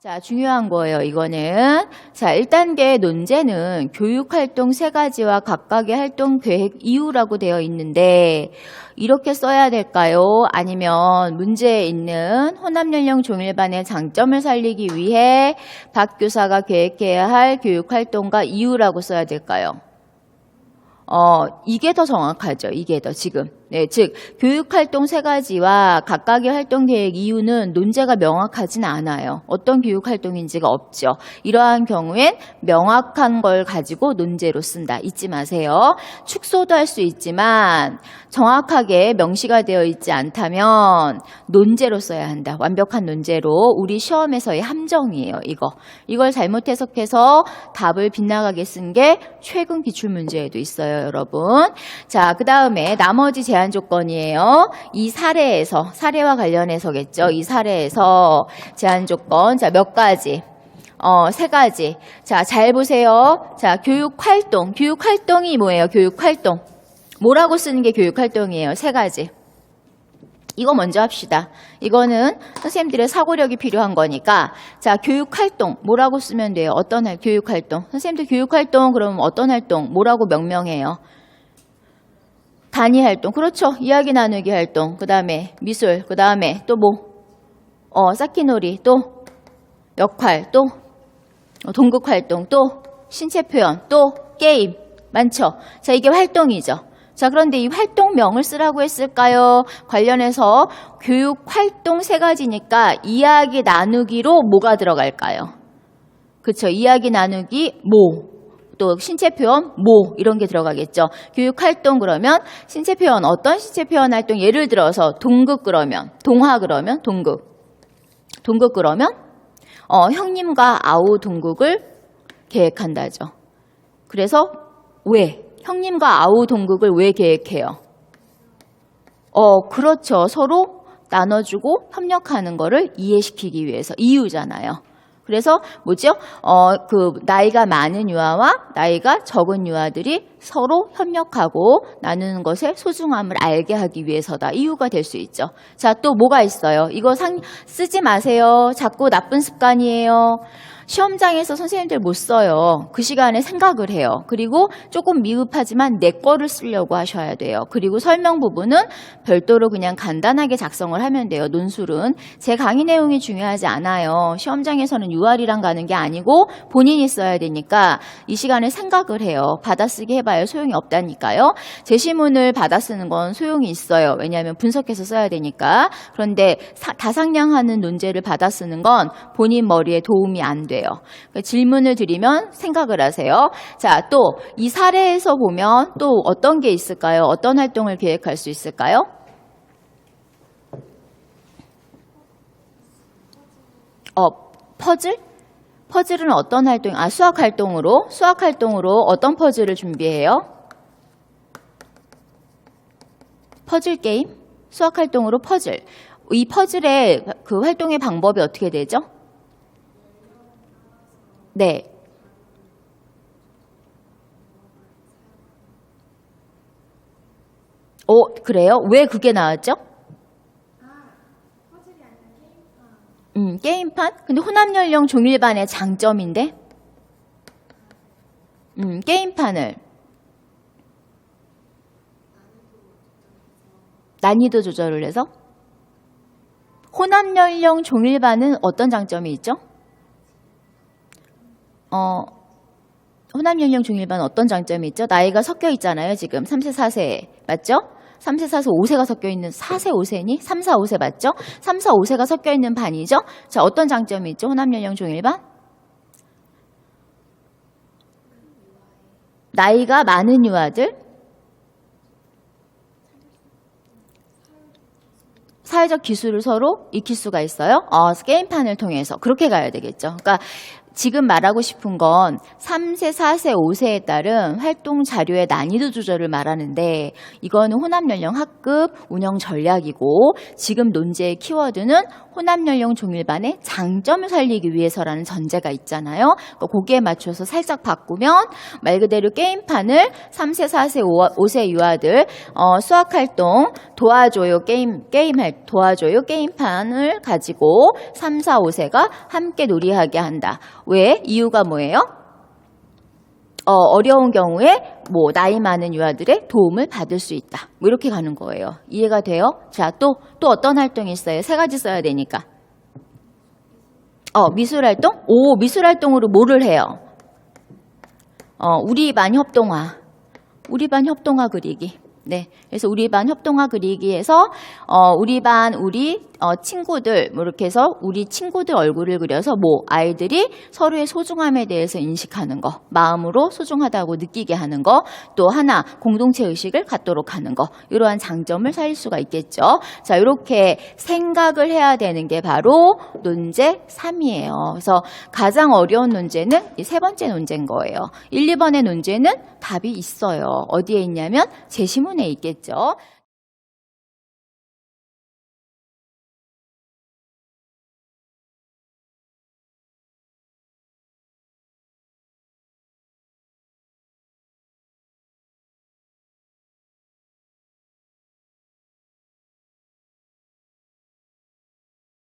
자, 중요한 거예요, 이거는. 자, 1단계 논제는 교육활동 세 가지와 각각의 활동 계획 이유라고 되어 있는데, 이렇게 써야 될까요? 아니면 문제에 있는 혼합연령 종일반의 장점을 살리기 위해 박 교사가 계획해야 할 교육활동과 이유라고 써야 될까요? 어, 이게 더 정확하죠. 이게 더 지금. 네, 즉 교육 활동 세 가지와 각각의 활동 계획 이유는 논제가 명확하진 않아요. 어떤 교육 활동인지가 없죠. 이러한 경우엔 명확한 걸 가지고 논제로 쓴다. 잊지 마세요. 축소도 할 수 있지만 정확하게 명시가 되어 있지 않다면 논제로 써야 한다. 완벽한 논제로 우리 시험에서의 함정이에요. 이거. 이걸 잘못 해석해서 답을 빗나가게 쓴 게 최근 기출 문제에도 있어요, 여러분. 자, 그 다음에 나머지 제한 조건이에요. 이 사례에서 사례와 관련해서겠죠. 이 사례에서 제한 조건 자, 몇 가지? 어, 세 가지. 자, 잘 보세요. 자, 교육 활동. 교육 활동이 뭐예요? 교육 활동. 뭐라고 쓰는 게 교육 활동이에요? 세 가지. 이거 먼저 합시다. 이거는 선생님들의 사고력이 필요한 거니까. 자, 교육 활동. 뭐라고 쓰면 돼요? 어떤 할, 교육 활동? 선생님들 교육 활동, 그러면 어떤 활동? 뭐라고 명명해요? 단위 활동. 그렇죠. 이야기 나누기 활동. 그 다음에 미술. 그 다음에 또 뭐? 어, 쌓기놀이. 또 역할. 또 어, 동극 활동. 또 신체 표현. 또 게임. 많죠. 자, 이게 활동이죠. 자, 그런데 이 활동명을 쓰라고 했을까요? 관련해서 교육 활동 세 가지니까 이야기 나누기로 뭐가 들어갈까요? 그쵸. 이야기 나누기, 뭐. 또 신체 표현, 뭐 이런 게 들어가겠죠. 교육 활동 그러면 신체 표현 어떤 신체 표현 활동 예를 들어서 동극 그러면 동화 그러면 동극. 동극 그러면 어, 형님과 아우 동극을 계획한다죠. 그래서 왜 형님과 아우 동극을 왜 계획해요? 어, 그렇죠. 서로 나눠주고 협력하는 거를 이해시키기 위해서 이유잖아요. 그래서 뭐죠? 어, 그 나이가 많은 유아와 나이가 적은 유아들이 서로 협력하고 나누는 것의 소중함을 알게 하기 위해서다. 이유가 될 수 있죠. 자, 또 뭐가 있어요? 이거 상, 쓰지 마세요. 자꾸 나쁜 습관이에요. 시험장에서 선생님들 못 써요. 그 시간에 생각을 해요. 그리고 조금 미흡하지만 내 거를 쓰려고 하셔야 돼요. 그리고 설명 부분은 별도로 그냥 간단하게 작성을 하면 돼요. 논술은. 제 강의 내용이 중요하지 않아요. 시험장에서는 UR이랑 가는 게 아니고 본인이 써야 되니까 이 시간에 생각을 해요. 받아쓰기 해봐야 소용이 없다니까요. 제시문을 받아쓰는 건 소용이 있어요. 왜냐하면 분석해서 써야 되니까. 그런데 사- 다상량하는 논제를 받아쓰는 건 본인 머리에 도움이 안 돼요. 그러니까 질문을 드리면 생각을 하세요. 자, 또 이 사례에서 보면 또 어떤 게 있을까요? 어떤 활동을 계획할 수 있을까요? 어, 퍼즐? 퍼즐은 어떤 활동? 아, 수학 활동으로 수학 활동으로 어떤 퍼즐을 준비해요? 퍼즐 게임? 수학 활동으로 퍼즐. 이 퍼즐의 그 활동의 방법이 어떻게 되죠? 네. 어, 그래요? 왜 그게 나왔죠? 음, 게임판? 근데 혼합연령 종일반의 장점인데? 음, 게임판을. 난이도 조절을 해서? 혼합연령 종일반은 어떤 장점이 있죠? 어, 혼합연령 종일반 어떤 장점이 있죠? 나이가 섞여 있잖아요, 지금. 3세, 4세. 맞죠? 3세, 4세, 5세가 섞여 있는 4세, 5세니? 3, 4, 5세 맞죠? 3, 4, 5세가 섞여 있는 반이죠? 자, 어떤 장점이 있죠? 혼합연령 종일반? 나이가 많은 유아들? 사회적 기술을 서로 익힐 수가 있어요. 어, 게임판을 통해서 그렇게 가야 되겠죠. 그러니까 지금 말하고 싶은 건 3세, 4세, 5세에 따른 활동 자료의 난이도 조절을 말하는데 이거는 혼합연령 학급 운영 전략이고 지금 논제의 키워드는 혼합연령 종일반의 장점을 살리기 위해서라는 전제가 있잖아요. 그러니까 거기에 맞춰서 살짝 바꾸면 말 그대로 게임판을 3세, 4세, 5, 세 유아들 어, 수학활동 도와줘요 게임 게임 할 도와줘요 게임판을 가지고 3, 4, 5세가 함께 놀이하게 한다. 왜? 이유가 뭐예요? 어, 어려운 경우에 뭐 나이 많은 유아들의 도움을 받을 수 있다. 뭐 이렇게 가는 거예요. 이해가 돼요? 자, 또 또 어떤 활동이 있어요? 세 가지 써야 되니까. 어, 미술 활동? 오, 미술 활동으로 뭐를 해요? 어, 우리 반 협동화. 우리 반 협동화 그리기. 네. 그래서 우리 반 협동화 그리기에서 어, 우리 반 우리 어, 친구들 뭐 이렇게 해서 우리 친구들 얼굴을 그려서 뭐 아이들이 서로의 소중함에 대해서 인식하는 거, 마음으로 소중하다고 느끼게 하는 거, 또 하나 공동체 의식을 갖도록 하는 거. 이러한 장점을 살릴 수가 있겠죠. 자, 이렇게 생각을 해야 되는 게 바로 논제 3이에요. 그래서 가장 어려운 논제는 이세 번째 논제인 거예요. 1, 2번의 논제는 답이 있어요. 어디에 있냐면 제시문에 있겠죠.